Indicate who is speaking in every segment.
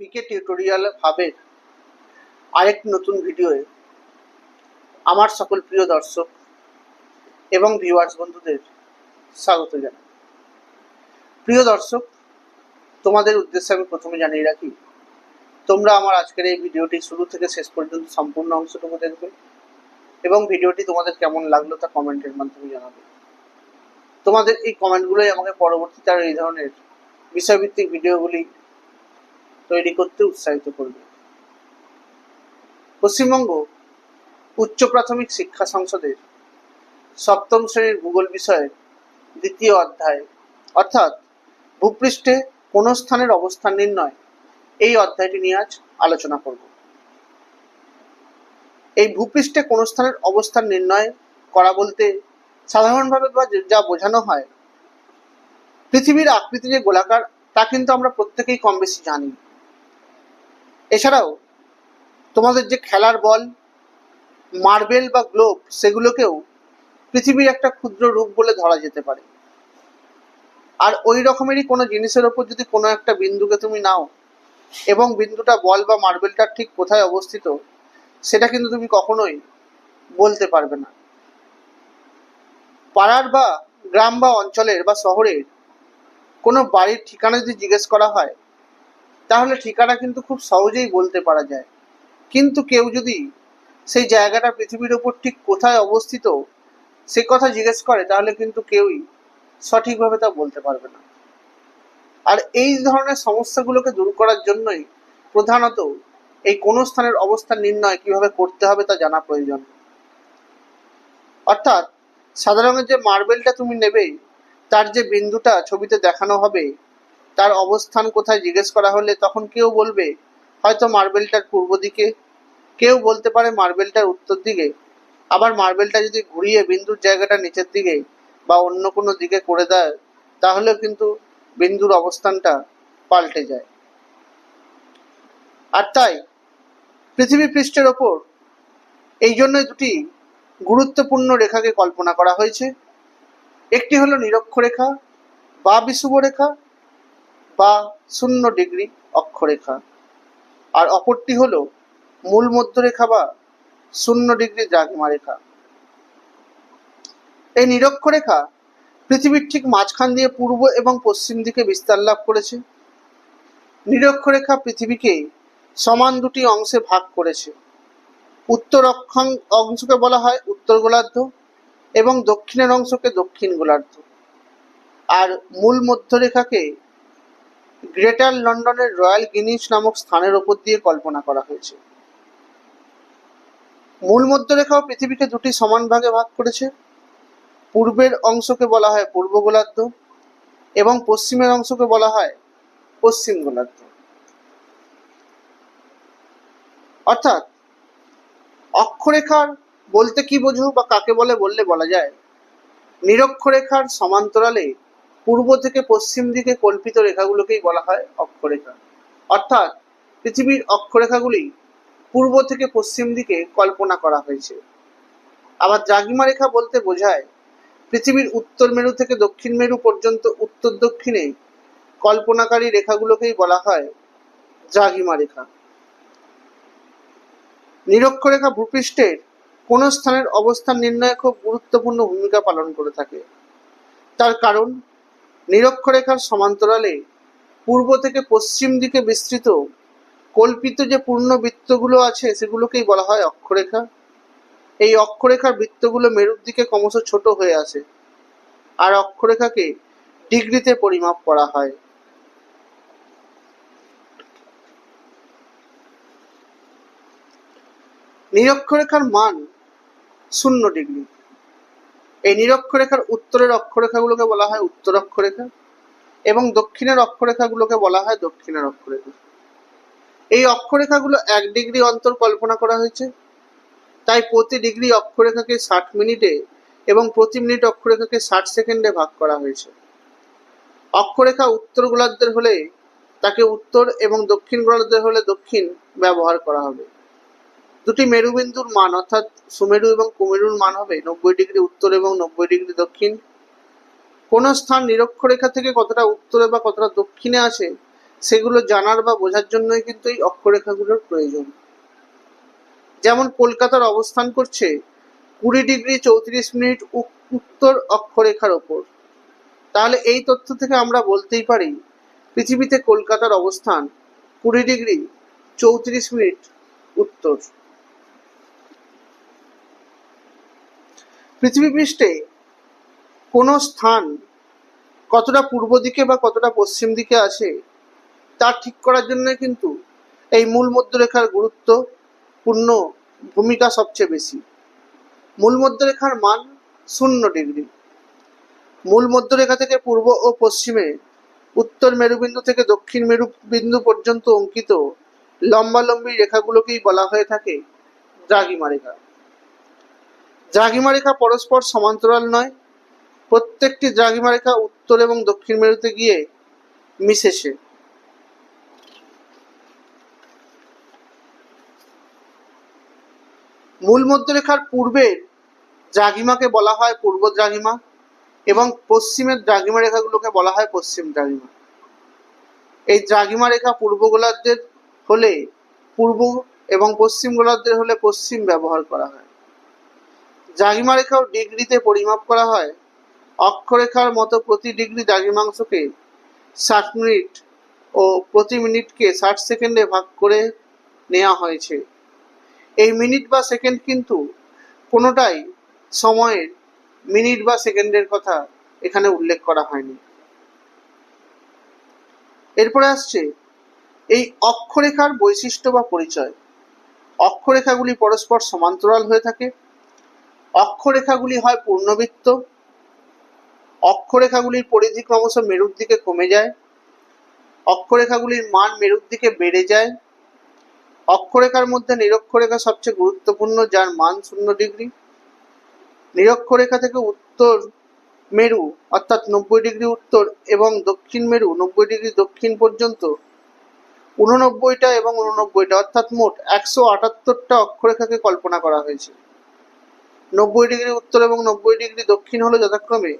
Speaker 1: পিকে tutorial ভাবে আরেক নতুন ভিডিওয়ে আমার সকল প্রিয় দর্শক এবং ভিউয়ার্স বন্ধুদের স্বাগত জানাই। প্রিয় দর্শক, তোমাদের উদ্দেশ্যে আমি প্রথমে জানিয়ে রাখি, তোমরা আমার আজকের এই ভিডিওটি শুরু থেকে শেষ পর্যন্ত সম্পূর্ণ অংশটুকু দেখবে এবং ভিডিওটি তোমাদের কেমন লাগল তা কমেন্টের মাধ্যমে জানাবে। তোমাদের এই কমেন্টগুলোই আমাকে পরবর্তীতে আর এই ধরনের বিষয়ভিত্তিক ভিডিওগুলি তৈরি করতে উৎসাহিত করবে। পশ্চিমবঙ্গ উচ্চ প্রাথমিক শিক্ষা সংসদের সপ্তম শ্রেণির ভূগোল বিষয়ের দ্বিতীয় অধ্যায়, অর্থাৎ ভূপৃষ্ঠে কোন স্থানের অবস্থান নির্ণয়, এই অধ্যায়টি নিয়ে আজ আলোচনা করব। এই ভূপৃষ্ঠে কোন স্থানের অবস্থান নির্ণয় করা বলতে সাধারণভাবে যা বোঝানো হয়, পৃথিবীর আকৃতি যে গোলাকার, তা কিন্তু আমরা প্রত্যেকেই কম বেশি জানি। এছাড়াও, তোমাদের যে খেলার বল, মার্বেল বা গ্লোব, সেগুলোকেও পৃথিবীর একটা ক্ষুদ্র রূপ বলে ধরা যেতে পারে। আর ওই রকমেরই কোনো জিনিসের ওপর যদি কোনো একটা বিন্দুকে তুমি নাও, এবং বিন্দুটা বল বা মার্বেলটার ঠিক কোথায় অবস্থিত, সেটা কিন্তু তুমি কখনোই বলতে পারবে না। পাড়ার বা গ্রাম বা অঞ্চলের বা শহরের কোনো বাড়ির ঠিকানা যদি জিজ্ঞেস করা হয় তাহলে ঠিকানা কিন্তু খুব সহজেই বলতে পারা যায়। কিন্তু কেউ যদি সেই জায়গাটা পৃথিবীর ওপর ঠিক কোথায় অবস্থিত সে কথা জিজ্ঞেস করে, তাহলে কিন্তু কেউই সঠিকভাবে তা বলতে পারবে না। আর এই ধরনের সমস্যাগুলোকে দূর করার জন্যই প্রধানত এই কোন স্থানের অবস্থান নির্ণয় কীভাবে করতে হবে তা জানা প্রয়োজন। অর্থাৎ সাদা রঙের যে মার্বেলটা তুমি নেবে, তার যে বিন্দুটা ছবিতে দেখানো হবে তার অবস্থান কোথায় জিজ্ঞেস করা হলে তখন কেউ বলবে, হয়তো মার্বেলটার পূর্ব দিকে। কেউ বলতে পারে মার্বেলটার উত্তর দিকে। আবার মার্বেলটা যদি ঘুরিয়ে বিন্দুর জায়গাটা নিচের দিকে বা অন্য কোনো দিকে করে দেয় তাহলে কিন্তু বিন্দুর অবস্থানটা পাল্টে যায়। আর তাই, পৃথিবী পৃষ্ঠের ওপর এই জন্যই দুটি গুরুত্বপূর্ণ রেখাকে কল্পনা করা হয়েছে। একটি হলো নিরক্ষরেখা বা বিষুব রেখা বা শূন্য ডিগ্রি অক্ষরেখা। আর অপরটি হল মূল মধ্যরেখা বা শূন্য ডিগ্রি দ্রাঘিমা রেখা এই নিরক্ষরেখা পৃথিবীর ঠিক মাঝখান দিয়ে পূর্ব এবং পশ্চিম দিকে বিস্তার লাভ করেছে। নিরক্ষরেখা পৃথিবীকে সমান দুটি অংশে ভাগ করেছে। উত্তর অক্ষাং অংশকে বলা হয় উত্তর গোলার্ধ এবং দক্ষিণের অংশকে দক্ষিণ গোলার্ধ। আর মূল মধ্যরেখাকে গ্রেটার লন্ডনের রয়্যাল গিনিস নামক স্থানের ওপর দিয়ে কল্পনা করা হয়েছে। মূল মধ্যরেখাও পৃথিবীকে দুটি সমান ভাগে ভাগ করেছে। পূর্বের অংশকে বলা হয় পূর্ব গোলার্ধ এবং পশ্চিমের অংশকে বলা হয় পশ্চিম গোলার্ধ। অর্থাৎ, অক্ষরেখার বলতে কি বোঝো বা কাকে বলে বললে বলা যায়, নিরক্ষরেখার সমান্তরালে পূর্ব থেকে পশ্চিম দিকে কল্পিত রেখাগুলোকেই বলা হয় অক্ষরেখা। অর্থাৎ পৃথিবীর অক্ষরেখাগুলি পূর্ব থেকে পশ্চিম দিকে কল্পনা করা হয়েছে। আবার দ্রাঘিমা রেখা বলতে বোঝায়, পৃথিবীর উত্তর মেরু থেকে দক্ষিণ মেরু পর্যন্ত উত্তর দক্ষিণে কল্পনাকারী রেখাগুলোকেই বলা হয় দ্রাঘিমা রেখা। নিরক্ষরেখা ভূপৃষ্ঠের কোন স্থানের অবস্থান নির্ণয়ে খুব গুরুত্বপূর্ণ ভূমিকা পালন করে থাকে। তার কারণ নিরক্ষরেখার সমান্তরালে পূর্ব থেকে পশ্চিম দিকে বিস্তৃত কল্পিত যে পূর্ণ বৃত্তগুলো আছে, সেগুলোকেই বলা হয় অক্ষরেখা। এই অক্ষরেখার বৃত্তগুলো মেরুর দিকে ক্রমশ ছোট হয়ে আছে আর অক্ষরেখাকে ডিগ্রিতে পরিমাপ করা হয়। নিরক্ষরেখার মান শূন্য ডিগ্রি। এই নিরক্ষরেখার উত্তরের অক্ষরেখাগুলোকে বলা হয় উত্তর অক্ষরেখা এবং দক্ষিণের অক্ষরেখাগুলোকে বলা হয় দক্ষিণের অক্ষরেখা। এই অক্ষরেখাগুলো এক ডিগ্রি অন্তর কল্পনা করা হয়েছে। তাই প্রতি ডিগ্রি অক্ষরেখাকে ষাট মিনিটে এবং প্রতি মিনিট অক্ষরেখাকে ষাট সেকেন্ডে ভাগ করা হয়েছে। অক্ষরেখা উত্তর গোলার্ধের হলে তাকে উত্তর এবং দক্ষিণ গোলার্ধের হলে দক্ষিণ ব্যবহার করা হবে। দুটি মেরুবিন্দুর মান, অর্থাৎ সুমেরু এবং কুমেরুর মান হবে নব্বই ডিগ্রি উত্তর এবং নব্বই ডিগ্রি দক্ষিণ। কোন স্থান নিরক্ষরেখা থেকে কতটা উত্তরে বা কতটা দক্ষিণে আছে সেগুলো জানার বা বোঝার জন্যই কিন্তু এই অক্ষরেখাগুলোর প্রয়োজন। যেমন কলকাতার অবস্থান করছে কুড়ি ডিগ্রি চৌত্রিশ মিনিট উত্তর অক্ষরেখার ওপর। তাহলে এই তথ্য থেকে আমরা বলতেই পারি, পৃথিবীতে কলকাতার অবস্থান কুড়ি ডিগ্রি চৌত্রিশ মিনিট উত্তর। পৃথিবী পৃষ্ঠে কোনো স্থান কতটা পূর্ব দিকে বা কতটা পশ্চিম দিকে আছে, তা ঠিক করার জন্য কিন্তু এই মূল মধ্যরেখার গুরুত্বপূর্ণ ভূমিকা সবচেয়ে বেশি। মূল মধ্যরেখার মান শূন্য ডিগ্রি। মূল মধ্যরেখা থেকে পূর্ব ও পশ্চিমে উত্তর মেরুবিন্দু থেকে দক্ষিণ মেরুবিন্দু পর্যন্ত অঙ্কিত লম্বালম্বী রেখাগুলোকেই বলা হয়ে থাকে দ্রাঘিমা রেখা দ্রাঘিমা রেখা পরস্পর সমান্তরাল নয়। প্রত্যেকটি দ্রাঘিমা রেখা উত্তর এবং দক্ষিণ মেরুতে গিয়ে মিশেছে মূল মধ্যরেখার পূর্বের দ্রাঘিমাকে বলা হয় পূর্ব দ্রাঘিমা এবং পশ্চিমের দ্রাঘিমা রেখাগুলোকে বলা হয় পশ্চিম দ্রাঘিমা এই দ্রাঘিমা রেখা পূর্ব গোলার্ধের হলে পূর্ব এবং পশ্চিম গোলার্ধের হলে পশ্চিম ব্যবহার করা হয়। দ্রাঘিমা রেখাও ডিগ্রিতে পরিমাপ করা হয়। অক্ষরেখার মতো প্রতি ডিগ্রি দ্রাঘিমাংশকে ষাট মিনিট ও প্রতি মিনিটকে ষাট সেকেন্ডে ভাগ করে নেওয়া হয়েছে। এই মিনিট বা সেকেন্ড কিন্তু কোনোটাই সময়ের মিনিট বা সেকেন্ডের কথা এখানে উল্লেখ করা হয়নি। এরপরে আসছে এই অক্ষরেখার বৈশিষ্ট্য বা পরিচয়। অক্ষরেখাগুলি পরস্পর সমান্তরাল হয়ে থাকে। অক্ষরেখাগুলি হয় পূর্ণবৃত্ত। অক্ষরেখাগুলির পরিধি ক্রমশ মেরুর দিকে কমে যায়। অক্ষরেখাগুলির মান মেরুর দিকে বেড়ে যায়। অক্ষরেখার মধ্যে নিরক্ষরেখা সবচেয়ে গুরুত্বপূর্ণ, যার মান শূন্য ডিগ্রি। নিরক্ষরেখা থেকে উত্তর মেরু, অর্থাৎ নব্বই ডিগ্রি উত্তর, এবং দক্ষিণ মেরু, নব্বই ডিগ্রি দক্ষিণ পর্যন্ত। উননব্বইটা এবং উননব্বইটা অর্থাৎ মোট একশো আটাত্তরটা অক্ষরেখাকে কল্পনা করা হয়েছে। নব্বই ডিগ্রি উত্তর এবং নব্বই ডিগ্রি দক্ষিণ হলো যথাক্রমে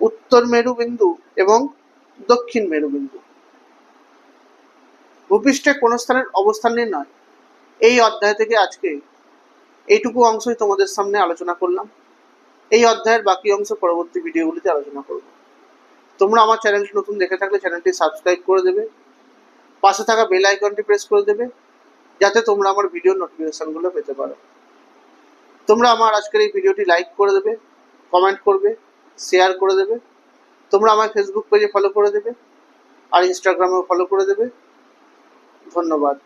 Speaker 1: উত্তর মেরু বিন্দু এবং দক্ষিণ মেরু বিন্দু ভূপৃষ্ঠে কোন স্থানের অবস্থান নির্ণয়। এই অধ্যায় থেকে আজকে এইটুকু অংশই তোমাদের সামনে আলোচনা করলাম। এই অধ্যায়ের বাকি অংশ পরবর্তী ভিডিওগুলিতে আলোচনা করব। তোমরা আমার চ্যানেলটি নতুন দেখে থাকলে চ্যানেলটি সাবস্ক্রাইব করে দেবে। পাশে থাকা বেল আইকনটি প্রেস করে দেবে। যাতে তোমরা আমার ভিডিও নোটিফিকেশনগুলো পেতে পারো। তোমরা আমার আজকের এই ভিডিওটি লাইক করে দেবে কমেন্ট করবে শেয়ার করে দেবে। তোমরা আমার ফেসবুক পেজে ফলো করে দেবে, আর ইনস্টাগ্রামেও ফলো করে দেবে। ধন্যবাদ।